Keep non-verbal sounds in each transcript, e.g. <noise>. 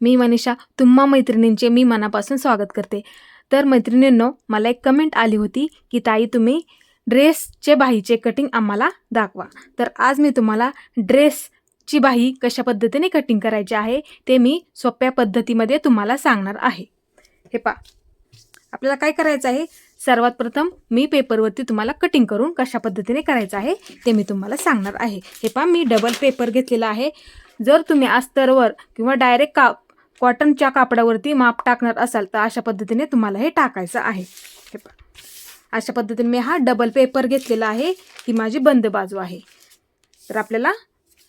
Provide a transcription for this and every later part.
मी मनीषा तुम्हा मैत्रिणींचे मी मनापासून स्वागत करते. तर मैत्रिणींनो मला एक कमेंट आली होती की ताई तुम्ही ड्रेसचे बाहीचे कटिंग आम्हाला दाखवा. तर आज मी तुम्हाला ड्रेसची बाही कशा पद्धतीने कटिंग करायची आहे ते मी सोप्या पद्धतीमध्ये तुम्हाला सांगणार आहे. हे पा आपल्याला काय करायचं आहे? सर्वात प्रथम मी पेपरवरती तुम्हाला कटिंग करून कशा पद्धतीने करायचं आहे ते मी तुम्हाला सांगणार आहे. हे पा मी डबल पेपर घेतलेला आहे. जर तुम्ही अस्तरवर किंवा डायरेक्ट का कॉटनच्या कापडावरती माप टाकणार असाल तर अशा पद्धतीने तुम्हाला हे टाकायचं आहे. हे पहा. अशा पद्धतीने मी हा डबल पेपर घेतलेला आहे. ही माझी बंद बाजू आहे. तर आपल्याला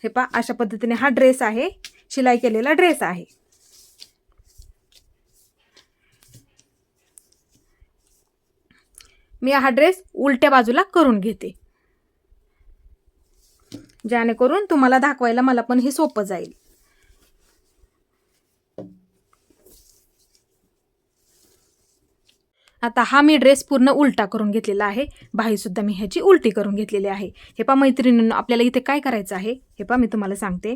हे पहा अशा पद्धतीने हा ड्रेस आहे. शिलाई केलेला ड्रेस आहे. मी हा ड्रेस उलट्या बाजूला करून घेते. जेणेकरून तुम्हाला दाखवायला मला पण हे सोपं जाईल. आता हा मी ड्रेस पूर्ण उलटा करून घेतलेला आहे. बाहीसुद्धा मी ह्याची उलटी करून घेतलेली आहे. हे पा मैत्रिणींनो आपल्याला इथे काय करायचं आहे? हे पा मी तुम्हाला सांगते.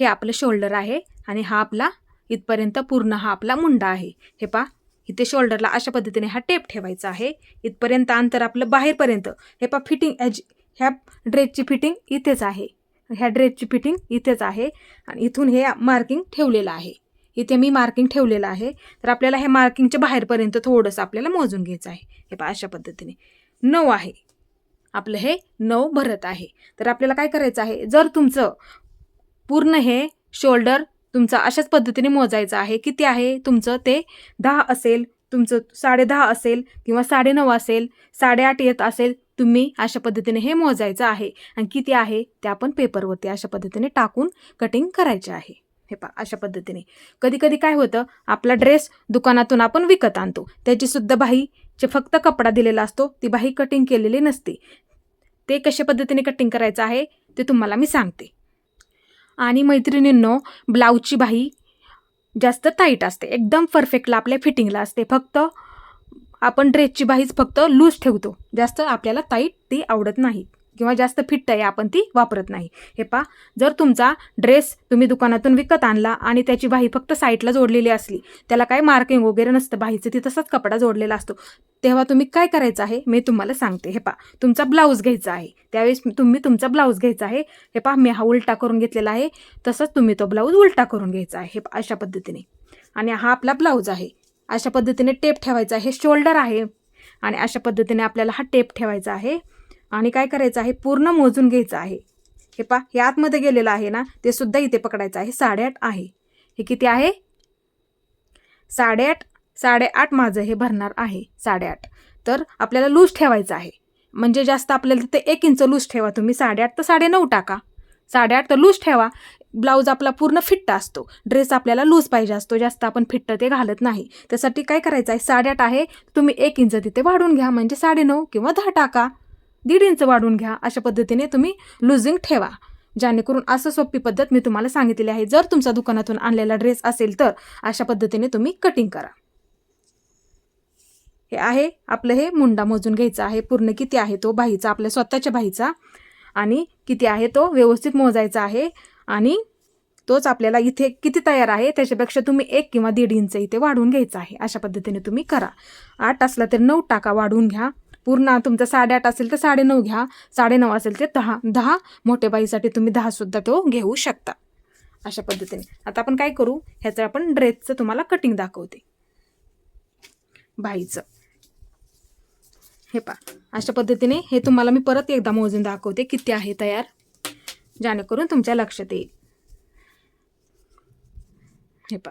हे आपलं शोल्डर आहे आणि हा आपला इथपर्यंत पूर्ण हा आपला मुंडा आहे. हे पा इथे शोल्डरला अशा पद्धतीने हा टेप ठेवायचा आहे. इथपर्यंत अंतर आपलं बाहेरपर्यंत. हे पा फिटिंग ह्याची ह्या ड्रेसची फिटिंग इथेच आहे. ह्या ड्रेसची फिटिंग इथेच आहे. आणि इथून हे मार्किंग ठेवलेलं आहे. इथे मी मार्किंग ठेवलेलं आहे. तर आपल्याला हे मार्किंगच्या बाहेरपर्यंत थोडंसं आपल्याला मोजून घ्यायचं आहे. हे पहा अशा पद्धतीने. नऊ आहे. आपलं हे नऊ भरत आहे. तर आपल्याला काय करायचं आहे? जर तुमचं पूर्ण हे शोल्डर तुमचं अशाच पद्धतीने मोजायचं आहे किती आहे? तुमचं ते दहा असेल तुमचं साडे दहा असेल किंवा साडेनऊ असेल साडेआठ येत असेल तुम्ही अशा पद्धतीने हे मोजायचं आहे. आणि किती आहे? ते आपण पेपरवरती अशा पद्धतीने टाकून कटिंग करायचे आहे. हे पा अशा पद्धतीने. कधी कधी काय होतं आपला ड्रेस दुकानातून आपण विकत आणतो. त्याचीसुद्धा बाहीचे फक्त कपडा दिलेला असतो ती बाही कटिंग केलेली नसते. ते कशा पद्धतीने कटिंग करायचं आहे ते तुम्हाला मी सांगते. आणि मैत्रिणींनो ब्लाऊजची बाही जास्त टाईट असते. एकदम परफेक्टला आपल्या फिटिंगला असते. फक्त आपण ड्रेसची बाहीच फक्त लूज ठेवतो. जास्त आपल्याला टाईट ती आवडत नाही. किंवा जास्त फिट्ट आहे आपण ती वापरत नाही. हे पा जर तुमचा ड्रेस तुम्ही दुकानातून विकत आणला आणि त्याची बाही फक्त साईडला जोडलेली असली त्याला काय मार्किंग वगैरे नसतं बाहीचं ती तसाच कपडा जोडलेला असतो तेव्हा तुम्ही काय करायचं आहे? मी तुम्हाला सांगते. हे पा तुमचा ब्लाऊज घ्यायचा आहे. त्यावेळेस तुम्ही तुमचा ब्लाऊज घ्यायचा आहे. हे पा मी हा उलटा करून घेतलेला आहे. तसंच तुम्ही तो ब्लाऊज उलटा करून घ्यायचा आहे. हे अशा पद्धतीने. आणि हा आपला ब्लाऊज आहे. अशा पद्धतीने टेप ठेवायचा आहे. शोल्डर आहे. आणि अशा पद्धतीने आपल्याला हा टेप ठेवायचा आहे. आणि काय करायचं आहे? पूर्ण मोजून घ्यायचं आहे. हे पा हे आतमध्ये गेलेलं आहे ना ते सुद्धा इथे पकडायचं आहे. साडेआठ आहे. हे किती आहे? साडेआठ साडेआठ माझं हे भरणार आहे साडेआठ. तर आपल्याला लूज ठेवायचं आहे. म्हणजे जास्त आपल्याला तिथे एक इंच लूज ठेवा तुम्ही. साडेआठ तर साडेनऊ टाका. साडेआठ तर लूज ठेवा. ब्लाऊज आपला पूर्ण फिट्ट असतो. ड्रेस आपल्याला लूज पाहिजे असतो. जास्त आपण फिट्ट ते घालत नाही. त्यासाठी काय करायचं आहे? साडेआठ आहे. तुम्ही एक इंच तिथे वाढून घ्या. म्हणजे साडेनऊ किंवा दहा टाका. दीड इंच वाढून घ्या. अशा पद्धतीने तुम्ही लुझिंग ठेवा. जेणेकरून असं सोपी पद्धत मी तुम्हाला सांगितलेली आहे. जर तुमचा दुकानातून आणलेला ड्रेस असेल तर अशा पद्धतीने तुम्ही कटिंग करा. हे आहे आपलं हे मुंडा मोजून घ्यायचा आहे. पूर्ण किती आहे तो बाहीचा आपल्या स्वतःच्या बाहीचा आणि किती आहे तो व्यवस्थित मोजायचा आहे. आणि तोच आपल्याला इथे किती तयार आहे त्याच्यापेक्षा तुम्ही एक किंवा दीड इंच इथे वाढवून घ्यायचा आहे. अशा पद्धतीने तुम्ही करा. आठ असला तर नऊ टाका वाढवून घ्या. पूर्ण तुमचं साडेआठ असेल तर साडेनऊ घ्या साडेनऊ असेल तर दहा दहा मोठ्या बाईसाठी तुम्ही दहासुद्धा तो घेऊ शकता. अशा पद्धतीने. आता आपण काय करू? ह्याचं आपण ड्रेसचं तुम्हाला कटिंग दाखवते. बाईचं. हे पा अशा पद्धतीने हे तुम्हाला मी परत एकदा मोजून दाखवते किती आहे तयार. जेणेकरून तुमच्या लक्षात येईल. हे पा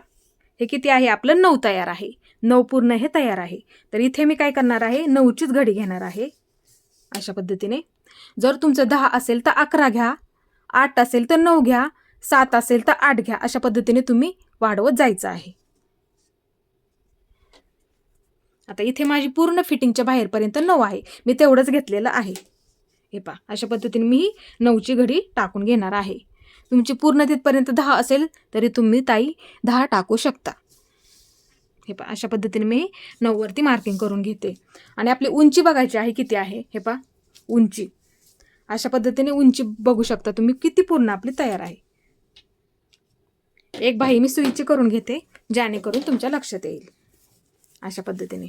हे किती आहे? आपलं नऊ तयार आहे. नऊ पूर्ण हे तयार आहे. तर इथे मी काय करणार आहे? नऊचीच घडी घेणार आहे. अशा पद्धतीने. जर तुमचं दहा असेल तर अकरा घ्या. आठ असेल तर नऊ घ्या. सात असेल तर आठ घ्या. अशा पद्धतीने तुम्ही वाढवत जायचं आहे. आता इथे माझी पूर्ण फिटिंगच्या बाहेरपर्यंत नऊ आहे. मी तेवढंच घेतलेलं आहे. हे पा अशा पद्धतीने मी नऊची घडी टाकून घेणार आहे. तुमची पूर्ण तिथपर्यंत दहा असेल तरी तुम्ही ताई दहा टाकू शकता. हे पा अशा पद्धतीने मी नऊवरती मार्किंग करून घेते. आणि आपली उंची बघायची आहे किती आहे? हे पा उंची. अशा पद्धतीने उंची बघू शकता तुम्ही किती पूर्ण आपली तयार आहे. एक बाही मी सुईची करून घेते जेणेकरून तुमच्या लक्षात येईल. अशा पद्धतीने.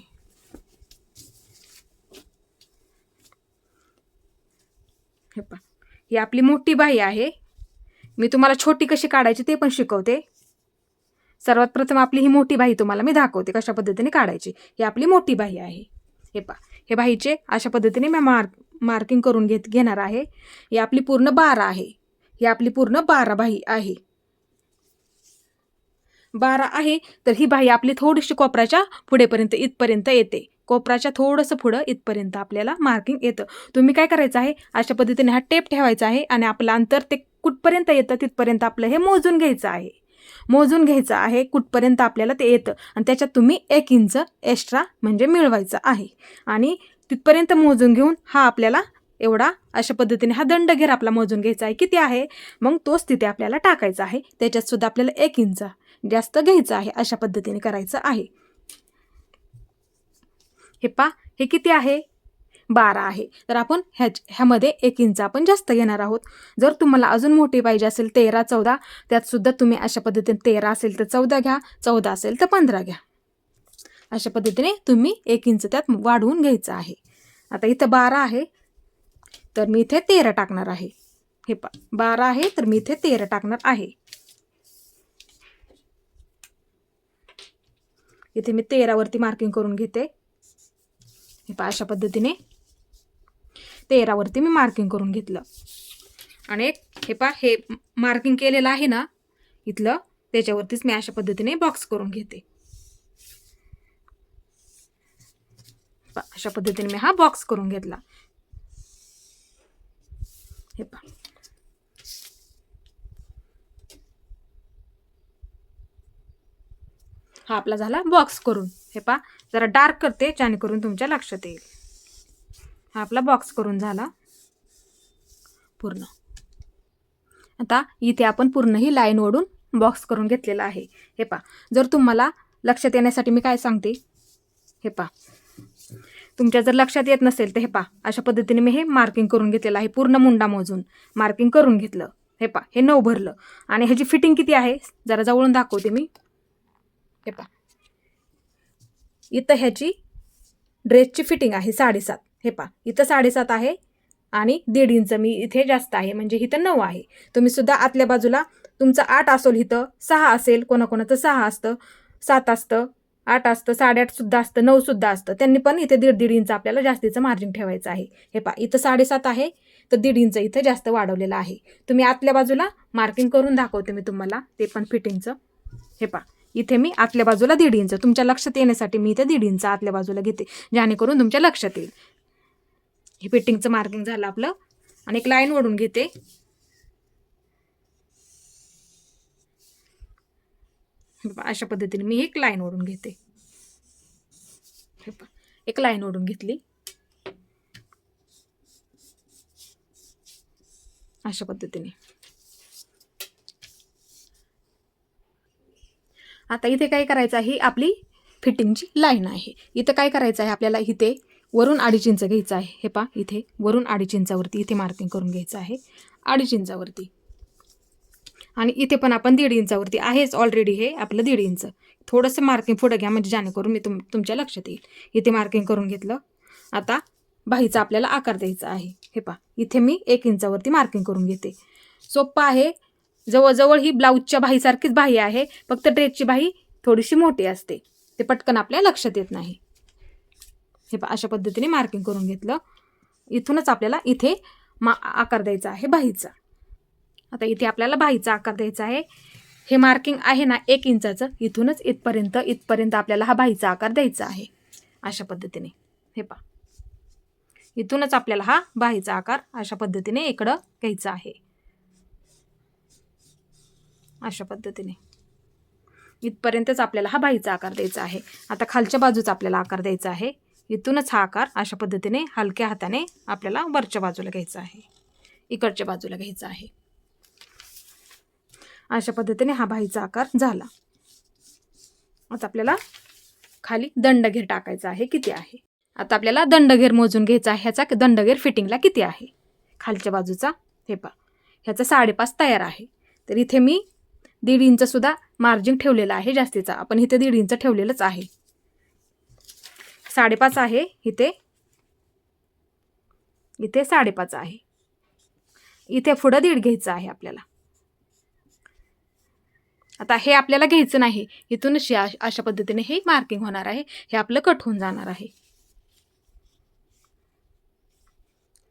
हे पहा ही आपली मोठी बाही आहे. मी तुम्हाला छोटी कशी काढायची ते पण शिकवते. सर्वात प्रथम आपली ही मोठी बाही तुम्हाला मी दाखवते कशा पद्धतीने काढायची. ही आपली मोठी बाही आहे. हे पा हे बाहीचे अशा पद्धतीने मी मार्क मार्किंग करून घेत घेणार आहे. ही आपली पूर्ण बारा आहे. ही आपली पूर्ण बारा बाही आहे. बारा आहे तर ही बाही आपली थोडीशी कोपराच्या पुढेपर्यंत इथपर्यंत येते. कोपराच्या थोडंसं पुढं इथपर्यंत आपल्याला मार्किंग येतं. तुम्ही काय करायचं आहे? अशा पद्धतीने हा टेप ठेवायचा आहे आणि आपलं अंतर ते कुठपर्यंत येतं तिथपर्यंत आपलं हे मोजून घ्यायचं आहे. मोजून घ्यायचं आहे कुठपर्यंत आपल्याला ते येतं. आणि त्याच्यात तुम्ही एक इंच एक्स्ट्रा म्हणजे मिळवायचं आहे. आणि तिथपर्यंत मोजून घेऊन हा आपल्याला एवढा अशा पद्धतीने हा दंड घेर आपला मोजून घ्यायचा आहे. किती आहे? मग तोच तिथे आपल्याला टाकायचा आहे. त्याच्यात सुद्धा आपल्याला एक इंच जास्त घ्यायचं आहे अशा पद्धतीने करायचं आहे. हे पा हे किती आहे? बारा आहे. तर आपण ह्या ह्यामध्ये एक इंच आपण जास्त घेणार आहोत. जर तुम्हाला अजून मोठी पाहिजे असेल तेरा चौदा त्यातसुद्धा तुम्ही अशा पद्धतीने तेरा असेल तर चौदा घ्या चौदा असेल तर पंधरा घ्या. अशा पद्धतीने तुम्ही एक इंच त्यात वाढवून घ्यायचं आहे. आता इथं बारा आहे. तर मी इथे तेरा टाकणार आहे. हे पा बारा आहे तर मी इथे तेरा टाकणार आहे. इथे मी तेरावरती मार्किंग करून घेते. हे पा अशा पद्धतीने तेरावरती मी मार्किंग करून घेतलं. आणि हे पा हे मार्किंग केलेलं आहे ना इथलं त्याच्यावरतीच मी अशा पद्धतीने बॉक्स करून घेते. अशा पद्धतीने मी हा बॉक्स करून घेतला. हे पा हा आपला झाला बॉक्स करून. हे पा जरा डार्क करते जेणेकरून तुमच्या लक्षात येईल. हा आपला बॉक्स करून झाला. पूर्ण. आता इथे आपण पूर्ण ही लाईन ओढून बॉक्स करून घेतलेला आहे. हे पा जर तुम्हाला लक्षात येण्यासाठी मी काय सांगते? हे पा तुमच्या जर लक्षात येत नसेल तर हे पा अशा पद्धतीने मी हे मार्किंग करून घेतलेलं आहे. पूर्ण मुंडा मोजून मार्किंग करून घेतलं. हे पा हे नऊ भरलं. आणि ह्याची फिटिंग किती आहे? जरा जवळून दाखवते मी. हे पा इथं ह्याची ड्रेसची फिटिंग आहे साडेसात. हे पा इथं साडेसात आहे आणि दीड इंच मी इथे जास्त आहे म्हणजे इथं नऊ आहे. तुम्ही सुद्धा आतल्या बाजूला तुमचं आठ असेल इथं सहा असेल कोणाकोणाचं सहा असतं सात असतं आठ असतं साडेआठ सुद्धा असतं नऊ सुद्धा असतं. त्यांनी पण इथे दीड दीड इंच आपल्याला जास्तीचं मार्जिन ठेवायचं आहे. हे पा इथं साडेसात आहे तर दीड इंच इथं जास्त वाढवलेलं आहे. तुम्ही आतल्या बाजूला मार्किंग करून दाखवते मी तुम्हाला ते पण फिटिंगचं हे पा इथे मी आतल्या बाजूला दीड इंच तुमच्या लक्षात येण्यासाठी मी इथे दीड इंच आतल्या बाजूला घेते जेणेकरून तुमच्या लक्षात येईल. हे फिटिंगचं मार्किंग झालं आपलं. आणि एक लाईन ओढून घेते. अशा पद्धतीने मी एक लाईन ओढून घेते. एक लाईन ओढून घेतली. अशा पद्धतीने. आता इथे काय करायचं आहे? आपली फिटिंगची लाईन आहे. इथं काय करायचं आहे? आपल्याला इथे वरून अडीच इंच घ्यायचं आहे. हे पा इथे वरून अडीच इंचावरती इथे मार्किंग करून घ्यायचं आहे. अडीच इंचावरती आणि इथे पण आपण दीड इंचावरती आहेच ऑलरेडी हे आपलं दीड इंच. थोडंसं मार्किंग पुढं घ्या म्हणजे जेणेकरून मी तुम तुमच्या लक्षात येईल. इथे मार्किंग करून घेतलं. आता बाहीचा आपल्याला आकार द्यायचा आहे. हे पा इथे मी एक इंचावरती मार्किंग करून घेते. सोप्पं आहे. जवळजवळ ही ब्लाऊजच्या बाहीसारखीच बाही आहे. फक्त ड्रेसची बाही थोडीशी मोठी असते. ते पटकन आपल्या लक्षात येत नाही. हे अशा पद्धतीने मार्किंग करून घेतलं. इथूनच आपल्याला इथे मा आकार द्यायचा आहे बाहीचा. आता इथे आपल्याला बाहीचा आकार द्यायचा आहे. हे मार्किंग आहे ना एक इंचाचं. इथूनच इथपर्यंत इथपर्यंत आपल्याला हा बाहीचा आकार द्यायचा आहे. अशा पद्धतीने. हे पहा. इथूनच आपल्याला हा बाहीचा आकार अशा पद्धतीने इकडं घ्यायचा आहे. अशा पद्धतीने. इथपर्यंतच आपल्याला हा बाहीचा आकार द्यायचा आहे. आता खालच्या बाजूचा आपल्याला आकार द्यायचा आहे. इथूनच हा आकार अशा पद्धतीने हलक्या हाताने आपल्याला वरच्या बाजूला घ्यायचा आहे. इकडच्या बाजूला घ्यायचा आहे. अशा पद्धतीने हा बाहीचा आकार झाला. आता आपल्याला खाली दंडघेर टाकायचा आहे. किती आहे? आता आपल्याला दंडघेर मोजून घ्यायचा आहे. ह्याचा दंडघेर फिटिंगला किती आहे? खालच्या बाजूचा हे पा ह्याचा साडेपाच तयार आहे. तर इथे मी दीड इंचसुद्धा मार्जिन ठेवलेलं आहे जास्तीचा. आपण इथे दीड इंच ठेवलेलंच आहे. साडेपाच आहे इथे. इथे साडेपाच आहे. इथे पुढं दीड घ्यायचं आहे आपल्याला. आता हे आपल्याला घ्यायचं नाही. इथूनच या अशा पद्धतीने हे मार्किंग होणार आहे. हे आपलं कट होऊन जाणार आहे.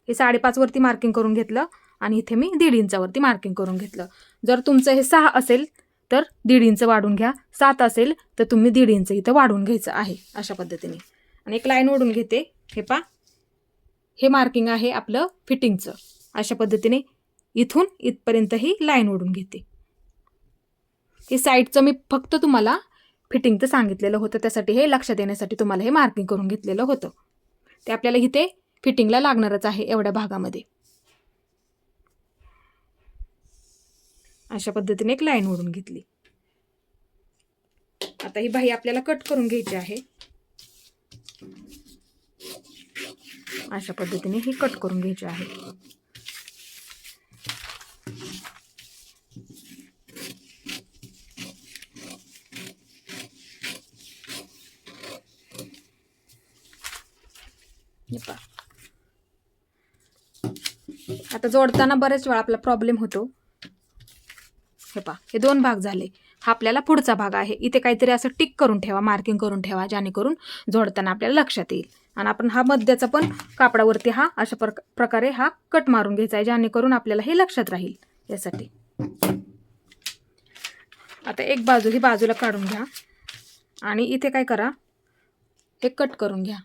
हे साडेपाच वरती मार्किंग करून घेतलं आणि इथे मी दीड इंचावरती मार्किंग करून घेतलं. जर तुमचं हे सहा असेल तर दीड इंच वाढून घ्या. सात असेल तर तुम्ही दीड इंच इथं वाढून घ्यायचं आहे अशा पद्धतीने. आणि एक लाईन ओढून घेते. हे पा हे मार्किंग आहे आपलं फिटिंगचं अशा पद्धतीने इथून इथपर्यंत ही लाईन ओढून घेते. हे साईडचं मी फक्त तुम्हाला फिटिंगचं सांगितलेलं होतं. त्यासाठी हे लक्षात येण्यासाठी तुम्हाला हे मार्किंग करून घेतलेलं होतं. ते आपल्याला इथे फिटिंगला लागणारच आहे एवढ्या भागामध्ये. अशा पद्धतीने एक लाईन ओढून घेतली. आता ही बाही आपल्याला कट करून घ्यायची आहे. अशा पद्धतीने हे कट करून घ्यायचे आहे. आता जोडताना बरेच वेळा आपला प्रॉब्लेम होतो. हे पहा हे दोन भाग झाले. हा आपल्याला पुढचा भाग आहे. इथे काहीतरी असं टिक करून ठेवा मार्किंग करून ठेवा जेणेकरून जोडताना आपल्याला लक्षात येईल. आणि आपण हा मध्याचा पण कापडावरती हा अशा प्रक प्रकारे हा कट मारून घ्यायचा आहे जेणेकरून आपल्याला हे लक्षात राहील यासाठी. आता एक बाजू ही बाजूला काढून घ्या आणि इथे काय करा हे कट करून घ्या.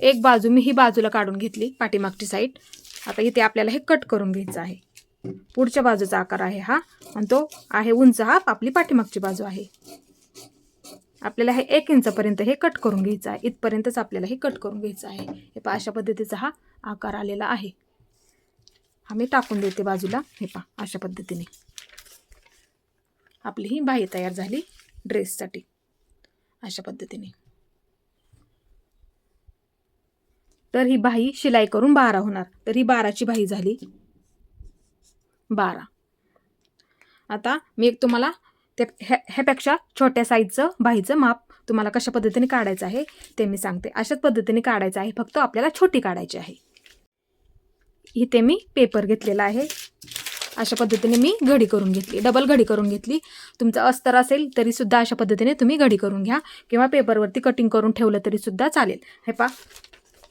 एक बाजू मी ही बाजूला काढून घेतली पाठीमागची साईड आता इथे आपल्याला हे कट करून घ्यायचं आहे. पुढच्या बाजूचा आकार आहे हा आणि तो आहे उंच हा आपली पाठीमागची बाजू आहे. आपल्याला हे एक इंचापर्यंत हे कट करून घ्यायचं आहे. इथपर्यंतच आपल्याला हे कट करून घ्यायचं आहे. हे पहा अशा पद्धतीचा हा आकार आलेला आहे. हा मी टाकून देते बाजूला. हे पहा अशा पद्धतीने. आपली ही बाही तयार झाली ड्रेससाठी. अशा पद्धतीने. तर ही बाही शिलाई करून बारा होणार. तर ही बाराची बाही झाली बारा. आता मी एक तुम्हाला ते ह्या ह्यापेक्षा छोट्या साईजचं बाहीचं माप तुम्हाला कशा पद्धतीने काढायचं आहे ते मी सांगते. अशाच पद्धतीने काढायचं आहे. फक्त आपल्याला छोटी काढायची आहे. इथे मी पेपर घेतलेला आहे. अशा पद्धतीने मी घडी करून घेतली. डबल घडी करून घेतली. तुमचं अस्तर असेल तरीसुद्धा अशा पद्धतीने तुम्ही घडी करून घ्या. किंवा पेपरवरती कटिंग करून ठेवलं तरीसुद्धा चालेल. हे पा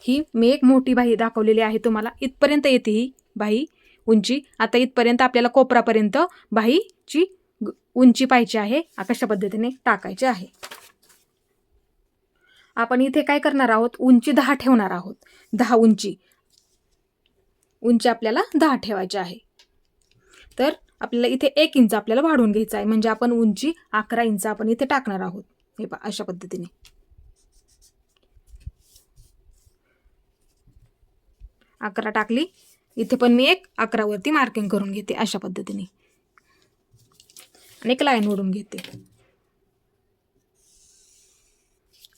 ही मी एक मोठी बाही दाखवलेली आहे तुम्हाला. इथपर्यंत येते ही बाही उंची. आता इथपर्यंत आपल्याला कोपरापर्यंत बाहीची उंची पाहिजे आहे अशा पद्धतीने टाकायची आहे. आपण इथे काय करणार आहोत? उंची दहा ठेवणार आहोत. दहा उंची. उंची आपल्याला दहा ठेवायची आहे. तर आपल्याला इथे एक इंच आपल्याला वाढवून घ्यायचं आहे. म्हणजे आपण उंची अकरा इंच आपण इथे टाकणार आहोत. हे पा अशा पद्धतीने. अकरा टाकली. इथे पण मी एक अकरावरती मार्किंग करून घेते अशा पद्धतीने. आणि एक लाईन ओढून घेते.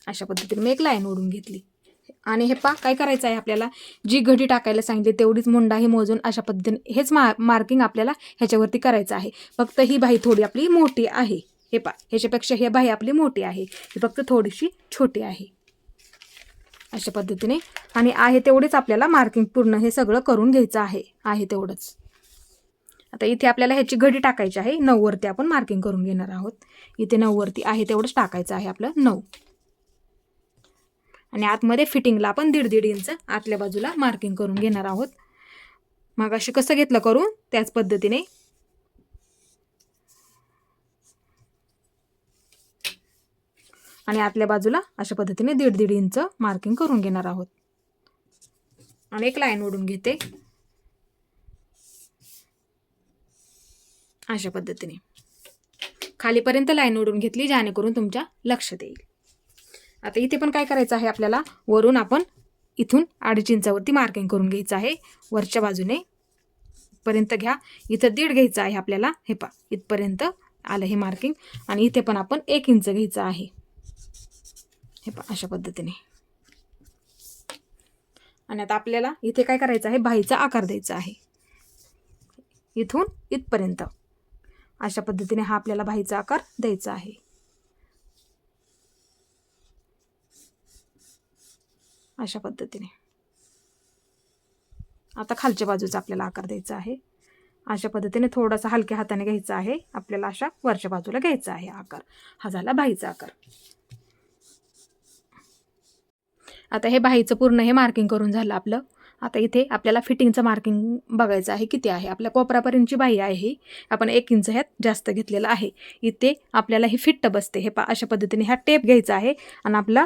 अशा पद्धतीने मी एक लाईन ओढून घेतली. आणि हे पा काय करायचं आहे आपल्याला? जी घडी टाकायला सांगितली तेवढीच मुंडा ही मोजून अशा पद्धतीने हेच मा मार्किंग आपल्याला ह्याच्यावरती करायचं आहे. फक्त ही बाही थोडी आपली मोठी आहे. हे पा ह्याच्यापेक्षा ही बाही आपली मोठी आहे. ही फक्त थोडीशी छोटी आहे. अशा पद्धतीने. आणि आहे तेवढेच आपल्याला मार्किंग पूर्ण हे सगळं करून घ्यायचं आहे. आहे तेवढंच. आता इथे आपल्याला ह्याची घडी टाकायची आहे. नऊवरती आपण मार्किंग करून घेणार आहोत. इथे नऊवरती आहे तेवढंच टाकायचं आहे आपलं नऊ. आणि आतमध्ये फिटिंगला आपण दीड दीड इंच आतल्या बाजूला मार्किंग करून घेणार आहोत. मग असे कसं घेतलं करून त्याच पद्धतीने. आणि आतल्या बाजूला अशा पद्धतीने दीड दीड इंच मार्किंग करून घेणार आहोत. आणि एक लाईन ओढून घेते. अशा पद्धतीने. खालीपर्यंत लाईन ओढून घेतली जेणेकरून तुमच्या लक्षात येईल. आता इथे पण काय करायचं आहे आपल्याला? वरून आपण इथून अडीच इंचावरती मार्किंग करून घ्यायचं आहे. वरच्या बाजूने पर्यंत घ्या. इथं दीड घ्यायचं आहे आपल्याला. हे पा इथपर्यंत आलं हे मार्किंग आणि इथे पण आपण एक इंच घ्यायचं आहे. हे पा अशा पद्धतीने. आणि आता आपल्याला इथे काय करायचं आहे? बाहीचा आकार द्यायचा आहे. इथून इथपर्यंत. अशा पद्धतीने हा आपल्याला बाहीचा आकार द्यायचा आहे. अशा पद्धतीने. आता खालच्या बाजूचा आपल्याला आकार द्यायचा आहे. अशा पद्धतीने थोडासा हलक्या हाताने घ्यायचा आहे. आपल्याला अशा वरच्या बाजूला घ्यायचा आहे आकार. हा झाला बाहीचा आकार. आता हे बाहीचं पूर्ण हे मार्किंग करून झालं आपलं. आता इथे आपल्याला फिटिंगचं मार्किंग बघायचं आहे. किती आहे? आपल्या कोपरापर्यंतची बाही आहे ही. आपण एक इंच ह्यात जास्त घेतलेलं आहे. इथे आपल्याला ही फिट्ट बसते. हे पा अशा पद्धतीने हा टेप घ्यायचा आहे आणि आपला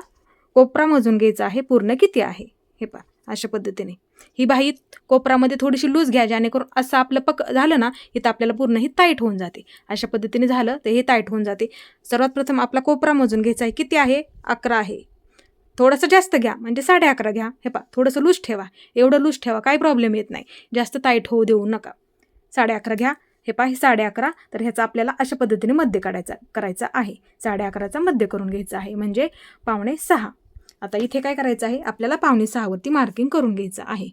कोपरा मोजून घ्यायचा आहे. पूर्ण किती आहे? हे पा अशा पद्धतीने. ही बाही कोपरामध्ये थोडीशी लूज घ्या जेणेकरून असं आपलं पक झालं ना इथं आपल्याला पूर्ण ही टाईट होऊन जाते. अशा पद्धतीने झालं तर हे टाईट होऊन जाते. सर्वात प्रथम आपला कोपरा मोजून घ्यायचा आहे. किती आहे? अकरा आहे. थोडंसं जास्त घ्या म्हणजे साडे अकरा घ्या. हे पा थोडंसं लूज ठेवा. एवढं लूज ठेवा काही प्रॉब्लेम येत नाही. जास्त टाईट होऊ देऊ नका. साडे अकरा घ्या. हे पा हे साडे अकरा. तर ह्याचा आपल्याला अशा पद्धतीने मध्य काढायचा करायचा आहे. साडे अकराचा मध्य करून घ्यायचा आहे म्हणजे पावणे सहा. आता इथे काय करायचं आहे? आपल्याला पावणे सहावरती मार्किंग करून घ्यायचं आहे.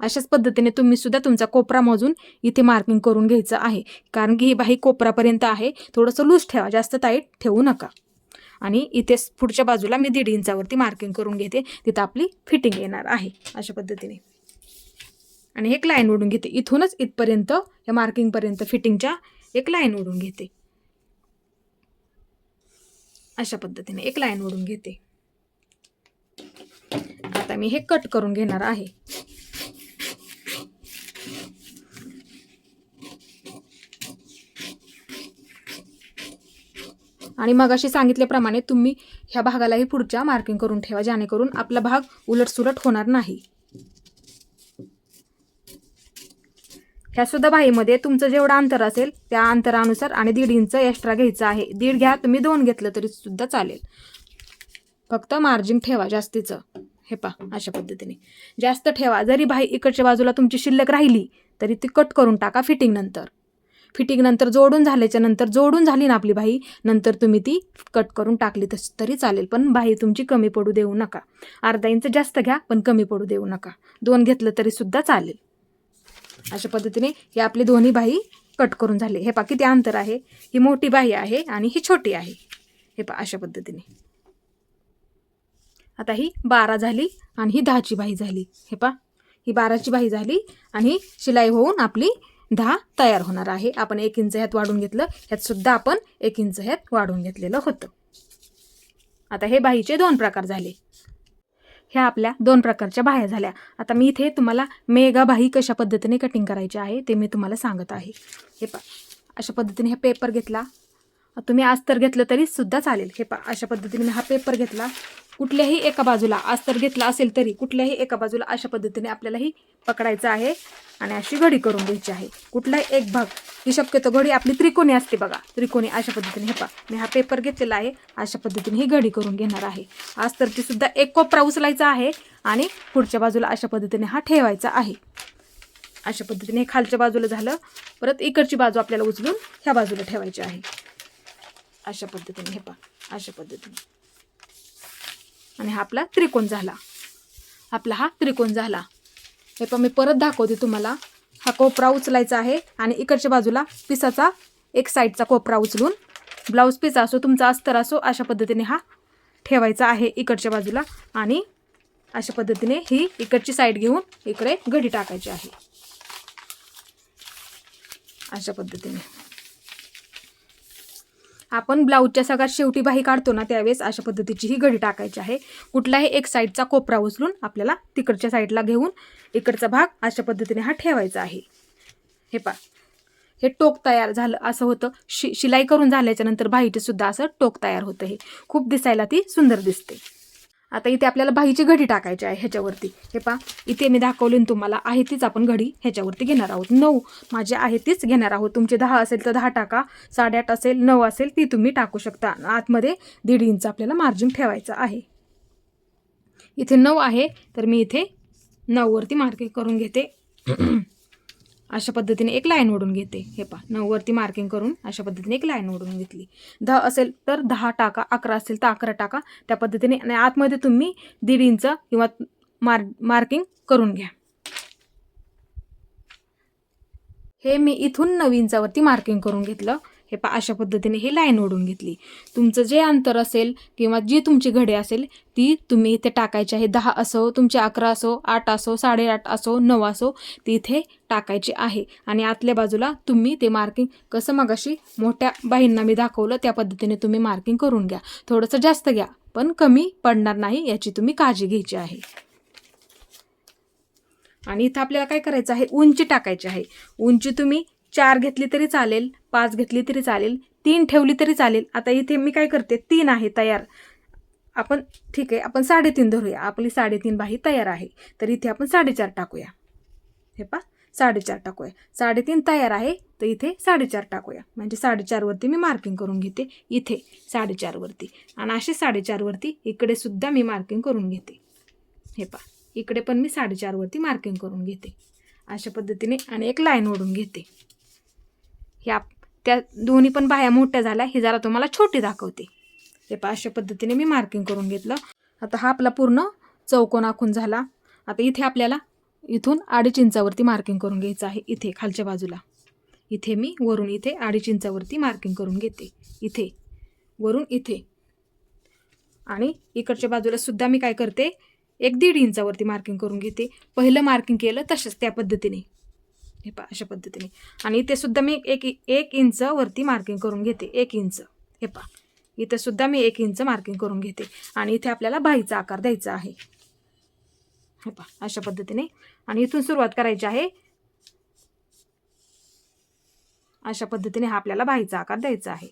अशाच पद्धतीने तुम्ही सुद्धा तुमचा कोपरा मोजून इथे मार्किंग करून घ्यायचं आहे. कारण की ही बाही कोपरापर्यंत आहे. थोडंसं लूज ठेवा जास्त टाईट ठेवू नका. आणि इथे पुढच्या बाजूला मी दीड इंचावरती मार्किंग करून घेते. तिथं आपली फिटिंग येणार आहे अशा पद्धतीने. आणि एक लाईन ओढून घेते. इथूनच इथपर्यंत या मार्किंगपर्यंत फिटिंगच्या एक लाईन ओढून घेते. अशा पद्धतीने एक लाईन ओढून घेते. आता मी हे कट करून घेणार आहे. आणि मग अशी सांगितल्याप्रमाणे तुम्ही ह्या भागालाही पुढच्या मार्किंग करून ठेवा जेणेकरून आपला भाग उलटसुलट होणार नाही. ह्या सुद्धा बाहीमध्ये तुमचं जेवढं अंतर असेल त्या अंतरानुसार आणि दीड इंच एक्स्ट्रा घ्यायचं आहे. दीड घ्या तुम्ही दोन घेतलं तरी सुद्धा चालेल. फक्त मार्जिन ठेवा जास्तीचं. हे पा अशा पद्धतीने. जास्त ठेवा. जरी बाही इकडच्या बाजूला तुमची शिल्लक राहिली तरी ती कट करून टाका फिटिंग नंतर. फिटिंग नंतर जोडून झाल्याच्यानंतर जोडून झाली ना आपली बाही नंतर तुम्ही ती कट करून टाकली तस तरी चालेल. पण बाही तुमची कमी पडू देऊ नका. अर्धा इंच जास्त घ्या पण कमी पडू देऊ नका. दोन घेतलं तरी सुद्धा चालेल. अशा पद्धतीने ही आपली दोन्ही बाही कट करून झाले. हे पा किती अंतर आहे. ही मोठी बाही आहे आणि ही छोटी आहे. हे पा अशा पद्धतीने. आता ही बारा झाली आणि ही दहाची बाही झाली. हे पा ही बाराची बाही झाली आणि शिलाई होऊन आपली दहा तयार होणार आहे. आपण एक इंच ह्यात वाढून घेतलं ह्यात सुद्धा आपण एक इंच ह्यात वाढून घेतलेलं होतं. आता हे बाहीचे दोन प्रकार झाले. ह्या आपल्या दोन प्रकारच्या बाह्या झाल्या. आता मी इथे तुम्हाला मेगा बाही कशा पद्धतीने कटिंग करायची आहे ते मी तुम्हाला सांगत आहे. हे पा अशा पद्धतीने हा पेपर घेतला. तुम्ही अस्तर घेतलं तरी सुद्धा चालेल. हे पा अशा पद्धतीने मी हा पेपर घेतला. कुठल्याही एका बाजूला अस्तर घेतला असेल तरी कुठल्याही एका बाजूला अशा पद्धतीने आपल्यालाही पकडायचं आहे आणि अशी घडी करून घ्यायची आहे. कुठलाही एक भाग ही शक्यतो घडी आपली त्रिकोणी असते बघा. त्रिकोणी अशा पद्धतीने हे पा मी हा पेपर घेतलेला आहे. अशा पद्धतीने ही घडी करून घेणार आहे. अस्तरची सुद्धा एक कोपरा उचलायचा आहे आणि पुढच्या बाजूला अशा पद्धतीने हा ठेवायचा आहे. अशा पद्धतीने हे खालच्या बाजूला झालं. परत इकडची बाजू आपल्याला उचलून ह्या बाजूला ठेवायची आहे. अशा पद्धतीने हे पा अशा पद्धतीने. आणि हा आपला त्रिकोण झाला. आपला हा त्रिकोण झाला. हे पण मी परत दाखवते तुम्हाला. हा कोपरा उचलायचा आहे आणि इकडच्या बाजूला पिसाचा एक साईडचा कोपरा उचलून ब्लाऊज पीस असो तुमचा अस्तर असो अशा पद्धतीने हा ठेवायचा आहे इकडच्या बाजूला आणि अशा पद्धतीने ही इकडची साईड घेऊन इकडे घडी टाकायची आहे. अशा पद्धतीने. आपण ब्लाऊजच्या सगळ्यात शेवटी बाही काढतो ना त्यावेळेस अशा पद्धतीची ही घडी टाकायची आहे. कुठलाही एक साईडचा कोपरा उचलून आपल्याला तिकडच्या साईडला घेऊन इकडचा भाग अशा पद्धतीने हा ठेवायचा आहे. हे पा हे टोक तयार झालं असं होतं. शि शिलाई करून झाल्याच्यानंतर बाहीचे सुद्धा असं टोक तयार होतं हे. खूप दिसायला ती सुंदर दिसते. आता इथे आपल्याला बाहीची घडी टाकायची आहे ह्याच्यावरती. हे पा इथे मी दाखवली तुम्हाला आहे तीच आपण घडी ह्याच्यावरती घेणार आहोत. नऊ माझी आहे तीच घेणार आहोत. तुमचे दहा असेल तर दहा टाका साडेआठ असेल नऊ असेल ती तुम्ही टाकू शकता. आतमध्ये दीड इंच आपल्याला मार्जिन ठेवायचं आहे. इथे नऊ आहे तर मी इथे नऊवरती मार्किंग करून घेते. <clears throat> अशा पद्धतीने एक लाईन ओढून घेते. हे पा नऊवरती मार्किंग करून अशा पद्धतीने एक लाईन ओढून घेतली. दहा असेल तर दहा टाका अकरा असेल तर अकरा टाका. त्या पद्धतीने आणि आतमध्ये तुम्ही दीड इंच किंवा मार मार्किंग करून घ्या. हे मी इथून नऊ इंचावरती मार्किंग करून घेतलं. हे पा अशा पद्धतीने ही लाईन ओढून घेतली. तुमचं जे अंतर असेल किंवा जी तुमची घडी असेल ती तुम्ही इथे टाकायची आहे. दहा असो तुमचे अकरा असो आठ असो साडेआठ असो नऊ असो ती इथे टाकायची आहे. आणि आतल्या बाजूला तुम्ही ते मार्किंग कसं मगाशी मोठ्या बाईंना मी दाखवलं त्या पद्धतीने तुम्ही मार्किंग करून घ्या. थोडंसं जास्त घ्या पण कमी पडणार नाही याची तुम्ही काळजी घ्यायची आहे. आणि इथं आपल्याला काय करायचं आहे? उंची टाकायची आहे. उंची तुम्ही चार घेतली तरी चालेल पाच घेतली तरी चालेल तीन ठेवली तरी चालेल. आता इथे मी काय करते तीन आहे तयार. आपण ठीक आहे आपण साडेतीन धरूया. आपली साडेतीन बाही तयार आहे. तर इथे आपण साडेचार टाकूया. हे पा साडेचार टाकूया. साडेतीन तयार आहे तर इथे साडेचार टाकूया. म्हणजे साडेचारवरती मी मार्किंग करून घेते. इथे साडेचारवरती आणि असे साडेचारवरती इकडे सुद्धा मी मार्किंग करून घेते. हे पा इकडे पण मी साडेचारवरती मार्किंग करून घेते. अशा पद्धतीने आणि एक लाईन ओढून घेते. ह्या त्या दोन्ही पण बाह्या मोठ्या झाल्या. ही जरा तुम्हाला छोटी दाखवते. हे पहा अशा पद्धतीने मी मार्किंग करून घेतलं. आता हा आपला पूर्ण चौकोन आखून झाला. आता इथे आपल्याला इथून अडीच इंचावरती मार्किंग करून घ्यायचं आहे. इथे खालच्या बाजूला. इथे मी वरून इथे अडीच इंचावरती मार्किंग करून घेते. इथे वरून इथे. आणि इकडच्या बाजूला सुद्धा मी काय करते? एक दीड इंचावरती मार्किंग करून घेते. पहिलं मार्किंग केलं तसंच त्या पद्धतीने. हे पहा अशा पद्धतीने. आणि इथे सुद्धा मी एक एक इंच वरती मार्किंग करून घेते. एक इंच. हे पहा. इथे सुद्धा मी एक इंच मार्किंग करून घेते. आणि इथे आपल्याला बाईचा आकार द्यायचा आहे. हे पहा अशा पद्धतीने. आणि इथून सुरुवात करायची आहे. अशा पद्धतीने हा आपल्याला बाईचा आकार द्यायचा आहे.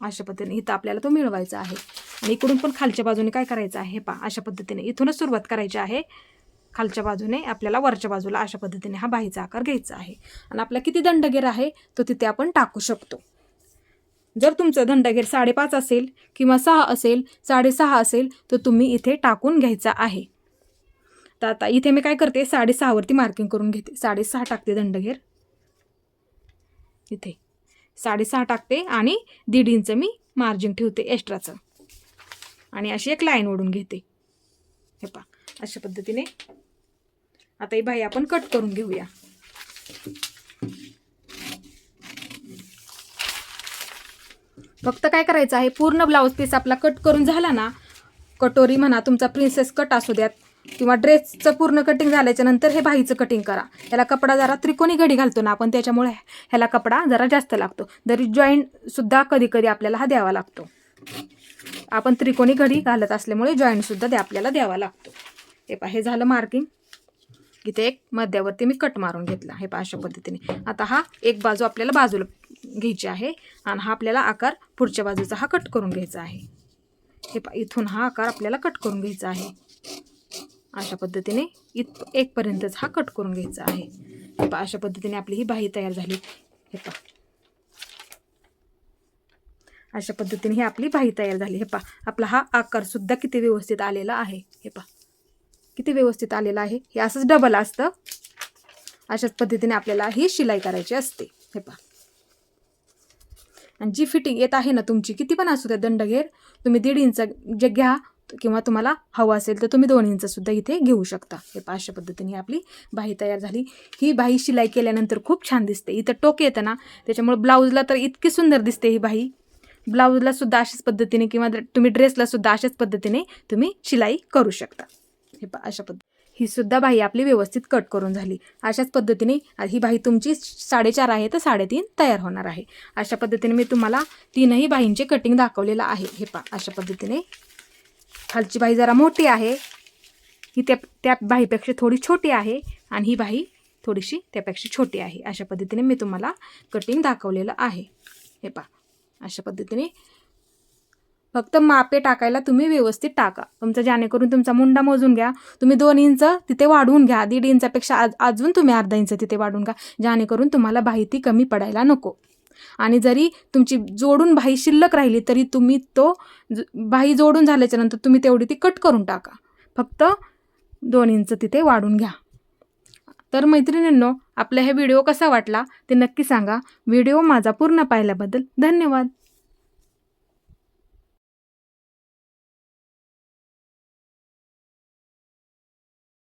अशा पद्धतीने इथं आपल्याला तो मिळवायचा आहे. आणि इकडून पण खालच्या बाजूने काय करायचं आहे? हे पहा अशा पद्धतीने. इथूनच सुरुवात करायची आहे. खालच्या बाजूने आपल्याला वरच्या बाजूला अशा पद्धतीने हा बाहीचा आकार घ्यायचा आहे. आणि आपला किती दंडगेर आहे तो तिथे आपण टाकू शकतो. जर तुमचं दंडगेर साडेपाच असेल किंवा सहा असेल साडेसहा असेल तर तुम्ही इथे टाकून घ्यायचा आहे. तर आता इथे मी काय करते साडेसहावरती मार्किंग करून घेते. साडेसहा टाकते दंडगेर इथे. साडेसहा टाकते आणि दीड इंच मी मार्जिन ठेवते एक्स्ट्राचं आणि अशी एक लाईन ओढून घेते. हे पा अशा पद्धतीने आता ही बाई आपण कट करून घेऊया. फक्त काय करायचं आहे पूर्ण ब्लाऊज पीस आपला कट करून झाला ना कटोरी म्हणा तुमचा प्रिन्सेस कट असू द्यात किंवा ड्रेसचं पूर्ण कटिंग झाल्याच्यानंतर हे बाईचं कटिंग करा. याला कपडा जरा त्रिकोणी घडी घालतो ना आपण त्याच्यामुळे ह्याला कपडा जरा जास्त लागतो. जरी जॉईंटसुद्धा कधी कधी आपल्याला हा द्यावा लागतो. आपण त्रिकोणी घडी घालत असल्यामुळे जॉईंटसुद्धा द्या आपल्याला द्यावा लागतो. हे पा हे झालं मार्किंग इथे एक मध्यावरती मी कट मारून घेतला हे अशा पद्धतीने. आता हा एक बाजू आपल्याला बाजूला घ्यायची आहे आणि हा आपल्याला आकार पुढच्या बाजूचा हा कट करून घ्यायचा आहे. हे पा इथून हा आकार आपल्याला कट करून घ्यायचा आहे. अशा पद्धतीने इत एकपर्यंतच हा कट करून घ्यायचा आहे. हे पहा अशा पद्धतीने आपली ही बाही तयार झाली. हे पहा. अशा पद्धतीने ही आपली बाही तयार झाली. हे पा आपला हा आकारसुद्धा किती व्यवस्थित आलेला आहे. हे पहा. किती व्यवस्थित आलेलं आहे? हे असंच डबल असतं. अशाच पद्धतीने आपल्याला ही शिलाई करायची असते. हे पहा. आणि जी फिटिंग येत आहे ना तुमची किती पण असू द्या दंडघेर तुम्ही दीड इंच जे घ्या किंवा तुम्हाला हवं असेल तर तुम्ही दोन इंचसुद्धा इथे घेऊ शकता. हे पा अशा पद्धतीने आपली बाही तयार झाली. ही बाही शिलाई केल्यानंतर खूप छान दिसते. इथं टोके येतं ना त्याच्यामुळे ब्लाऊजला तर इतकी सुंदर दिसते ही बाही. ब्लाऊजला सुद्धा अशाच पद्धतीने किंवा तुम्ही ड्रेसला सुद्धा अशाच पद्धतीने तुम्ही शिलाई करू शकता. हे अशा पद्धती ही सुद्धा बाही आपली व्यवस्थित कट करून झाली. अशाच पद्धतीने ही बाही तुमची साडेचार आहे तर साडेतीन तयार होणार आहे. अशा पद्धतीने मी तुम्हाला तीनही बाहींचे कटिंग दाखवलेलं आहे. हे पा अशा पद्धतीने. खालची बाही जरा मोठी आहे. ही त्या त्या बाहीपेक्षा थोडी छोटी आहे आणि ही बाही थोडीशी त्यापेक्षा छोटी आहे. अशा पद्धतीने मी तुम्हाला कटिंग दाखवलेलं आहे. हे पा अशा पद्धतीने. फक्त मापे टाकायला तुम्ही व्यवस्थित टाका. तुमचं जेणेकरून तुमचा मुंडा मोजून घ्या. तुम्ही दोन इंच तिथे वाढवून घ्या. दीड इंचापेक्षा आज अजून तुम्ही अर्धा इंच तिथे वाढवून घ्या. जेणेकरून तुम्हाला बाहिती कमी पडायला नको. आणि जरी तुमची जोडून बाही शिल्लक राहिली तरी तुम्ही तो ज- बाही जोडून झाल्याच्यानंतर तुम्ही तेवढी ती कट करून टाका. फक्त दोन इंच तिथे वाढून घ्या. तर मैत्रिणींनो आपला हे व्हिडिओ कसा वाटला ते नक्की सांगा. व्हिडिओ माझा पूर्ण पाहिल्याबद्दल धन्यवाद.